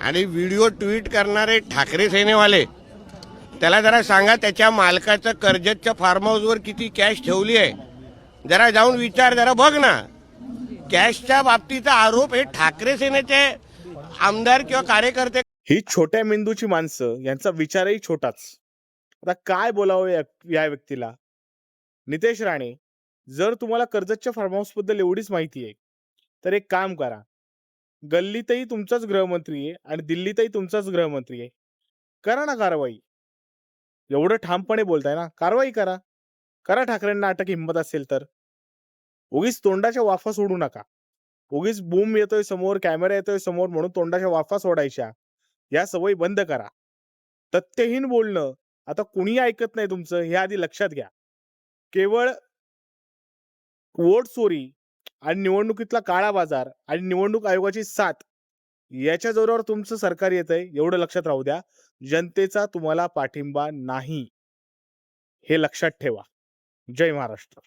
आणि video tweet करणारे ठाकरे सेनेवाले त्याला जरा सांगा त्याच्या मालकाचं कर्जतच्या फार्म हाऊसवर किती कॅश ठेवली आहे. जरा जाऊन विचार जरा बघ ना. कॅशच्या बाबतीचा आरोप हे ठाकरे सेनेचे आमदार किंवा कार्यकर्ते ही छोट्या मेंदूची माणसं यांचा विचारही छोटाच. आता काय बोलावं या व्यक्तीला? नितेश राणे जर तुम्हाला कर्जतच्या फार्म हाऊसबद्दल एवढीच माहिती आहे तर एक काम करा. गल्लीतही तुमचाच गृहमंत्री आहे आणि दिल्लीतही तुमचाच गृहमंत्री आहे. करा ना कारवाई. एवढं ठामपणे बोलताय ना कारवाई करा. करा ठाकरेंना अटक हिंमत असेल तर. उगीच तोंडाच्या वाफा सोडू नका. उगीच बूम येतोय समोर कॅमेरा येतोय समोर म्हणून तोंडाच्या वाफा सोडायच्या. या सवयी बंद करा. तथ्यहीन बोलणं आता कुणी ऐकत नाही तुमचं हे आधी लक्षात घ्या. केवळ वोट चोरी आणि निवडणुकीतला काळा बाजार आणि निवडणूक आयोगाची साथ याच्या जोरावर तुमचं सरकार येत आहे एवढं लक्षात राहू द्या. जनतेचा तुम्हाला पाठिंबा नाही. हे लक्षात ठेवा. जय महाराष्ट्र.